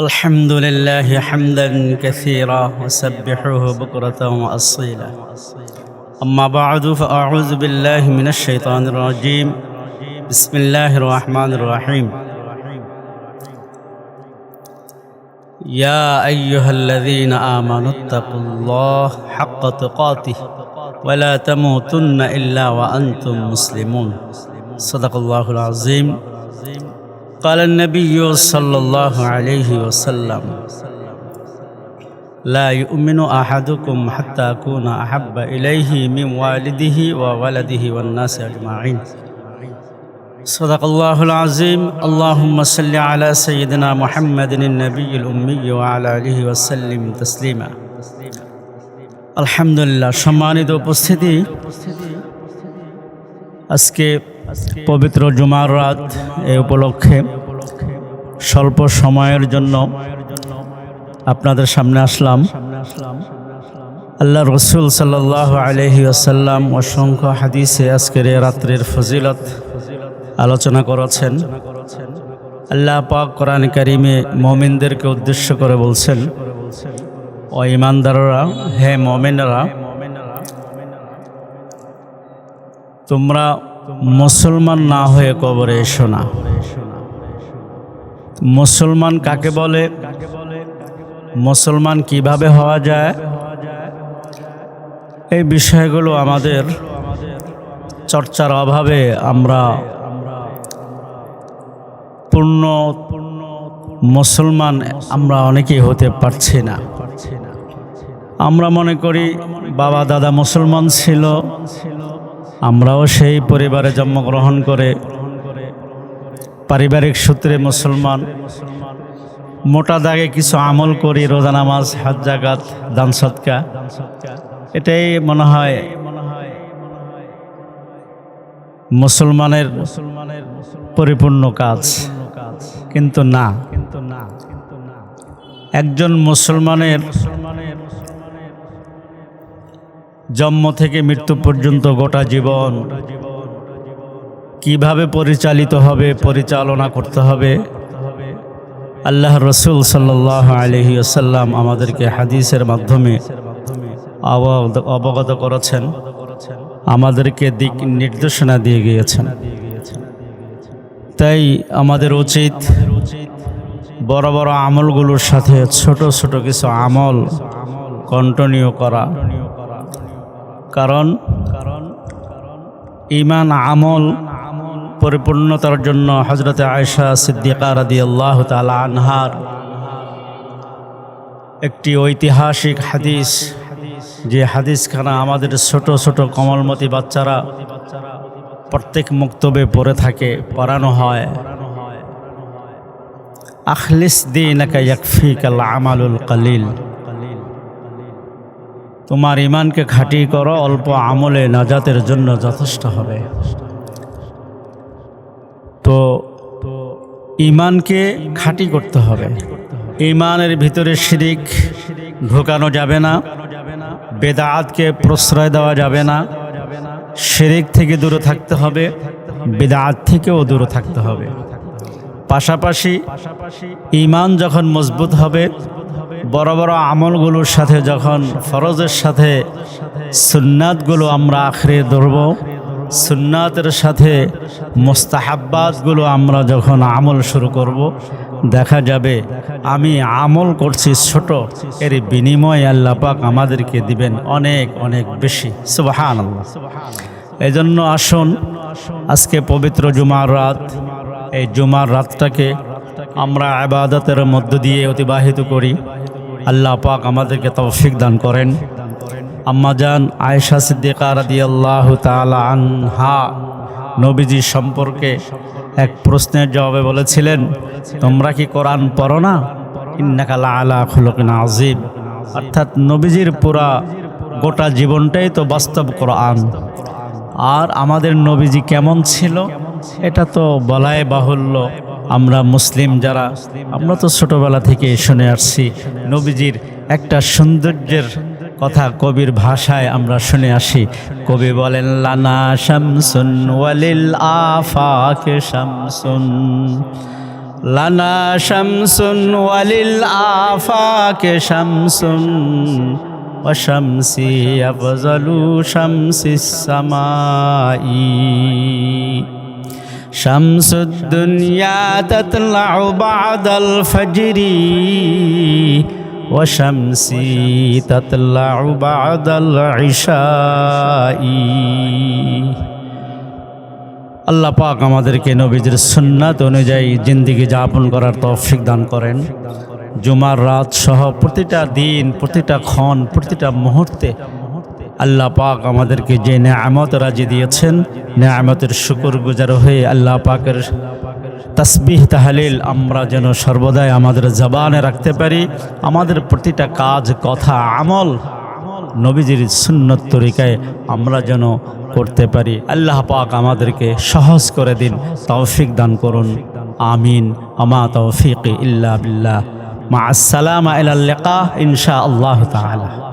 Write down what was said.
الحمد لله حمدا كثيرا وسبحوه بكرة وأصيلا. أما بعد فأعوذ بالله من الشيطان الرجيم. بسم الله الرحمن الرحيم. يا أيها الذين آمنوا اتقوا الله حق تقاته ولا تموتن إلا وأنتم مسلمون. صدق الله العظيم. قال النبي صلى الله عليه وسلم لا يؤمن أحدكم حتى أكون أحب إليه من والده وولده والناس أجمعين صدق الله العظيم اللهم صل على سيدنا محمد النبي الأمي وعلى آله وسلم تسليما আলহামদুলিল্লাহ সম্মানিত উপস্থিতি আজকে পবিত্র জুমার রাত এ উপলক্ষে স্বল্প সময়ের জন্য আপনাদের সামনে আসলাম। আল্লাহ রসুল সাল্লাহ আলহি আসাল্লাম অসংখ্য হাদিসে আজকের এ রাত্রির ফজিলত আলোচনা করেছেন। আল্লাহ পাক কোরআন কারিমে মমিনদেরকে উদ্দেশ্য করে বলছেন, ও ইমানদাররা হে মমিনরা, তোমরা মুসলমান না হয়ে কবরে এসো না। মুসলমান কাকে বলে? মুসলমান কীভাবে হওয়া যায়? এই বিষয়গুলো আমাদের চর্চার অভাবে আমরা পূর্ণ মুসলমান আমরা অনেকেই হতে পারছি না। আমরা মনে করি বাবা দাদা মুসলমান ছিল আমরাও সেই পরিবারে জন্মগ্রহণ করে পারিবারিক সূত্রে মুসলমান। মোটা দাগে কিছু আমল করি, রোজা নামাজ, হাত জাগাত দান সৎকা এটাই মনে হয় মুসলমানের মুসলমানের পরিপূর্ণ কাজ। কিন্তু না কিন্তু না। একজন মুসলমানের জন্ম থেকে মৃত্যু পর্যন্ত গোটা জীবন কীভাবে পরিচালিত হবে, পরিচালনা করতে হবে? আল্লাহ রসুল সাল্লাহ আলহি আসাল্লাম আমাদেরকে হাদিসের মাধ্যমে অবগত করেছেন। আমাদেরকে দিক নির্দেশনা দিয়ে গিয়েছেন। তাই আমাদের উচিত বড় বড় আমলগুলোর সাথে ছোট ছোট কিছু আমল কন্টিনিউ করা। কারণ কারণ ইমান আমল পরিপূর্ণতার জন্য হজরত আয়সা সিদ্দিকা রাদি আল্লাহ আনহার একটি ঐতিহাসিক হাদিস, যে হাদিসখানা আমাদের ছোট ছোট কমলমতি বাচ্চারা প্রত্যেক মুক্তবে পড়ে থাকে, পড়ানো হয়। আখলিস দিন আমালুল কালিল। তোমার ইমানকে খাটি করো, অল্প আমলে নাজাতের জন্য যথেষ্ট হবে। তো ইমানকে খাটি করতে হবে। ইমানের ভিতরে শিরিক ঢোকানো যাবে না, বেদাতকে প্রশ্রয় দেওয়া যাবে না, শিরিক থেকে দূরে থাকতে হবে, বেদাত থেকেও দূরে থাকতে হবে। পাশাপাশি ইমান যখন মজবুত হবে বড় বড় আমলগুলোর সাথে যখন ফরজের সাথে সুন্নাতগুলো আমরা আখড়ে ধরব, সুন্নাতের সাথে মোস্তাহাব্বাতগুলো আমরা যখন আমল শুরু করব, দেখা যাবে আমি আমল করছি ছোট, এর বিনিময় আল্লাহ পাক আমাদেরকে দিবেন অনেক অনেক বেশি। সুবাহান এই জন্য আসুন, আজকে পবিত্র জুমার রাত, এই জুমার রাতটাকে আমরা আবাদতের মধ্য দিয়ে অতিবাহিত করি। আল্লাহ পাক আমাদেরকে তৌফিক দান করেন। আম্মাজান আয়েশা সিদ্দিকা রাদি আল্লাহ আনহা নবীজি সম্পর্কে এক প্রশ্নের জবাবে বলেছিলেন, তোমরা কি কোরআন পড়ো না? ইন্নাকালা আলা খুলকিন আজিম অর্থাৎ নবীজির পুরা গোটা জীবনটাই তো বাস্তব কোরআন। আর আমাদের নবীজি কেমন ছিল? এটা তো বলায় বাহুল্য। আমরা মুসলিম যারা আমরা তো ছোটবেলা থেকে শুনে আসছি নবীজির একটা সৌন্দর্যের কথা কবির ভাষায় আমরা শুনে আসি কবি বলেন লানা শামসুন ওয়ালিল আফাকে শামসুন লানা শামসুন ওয়ালিল আফাকে শামসুন وشمسي أفضل شمس السماء شمس الدنيا تطلع بعد الفجر وشمسي تطلع بعد العشاء আল্লাহ পাক আমাদেরকে নবীজির সুন্নাত অনুযায়ী জিন্দিগি যাপন করার তৌফিক দান করেন জুমার রাত সহ প্রতিটা দিন প্রতিটা ক্ষণ প্রতিটা মুহূর্তে আল্লাহ পাক আমাদেরকে যে নেয়ামত রাজি দিয়েছেন, নেয়ামতের শুকর গুজার হয়ে আল্লাহ পাকের তসবিহ, তাহলিল আমরা যেন সর্বদাই আমাদের জবানে রাখতে পারি। আমাদের প্রতিটা কাজ, কথা, আমল নবীজির সুন্নত তরিকায় আমরা যেন করতে পারি। আল্লাহ পাক আমাদেরকে সহজ করে দিন, তৌফিক দান করুন। আমিন। আমা তৌফিক ইল্লা বিল্লাহ। মা আসসালামা ইলাল লিকা ইনশা আল্লাহ তাআলা।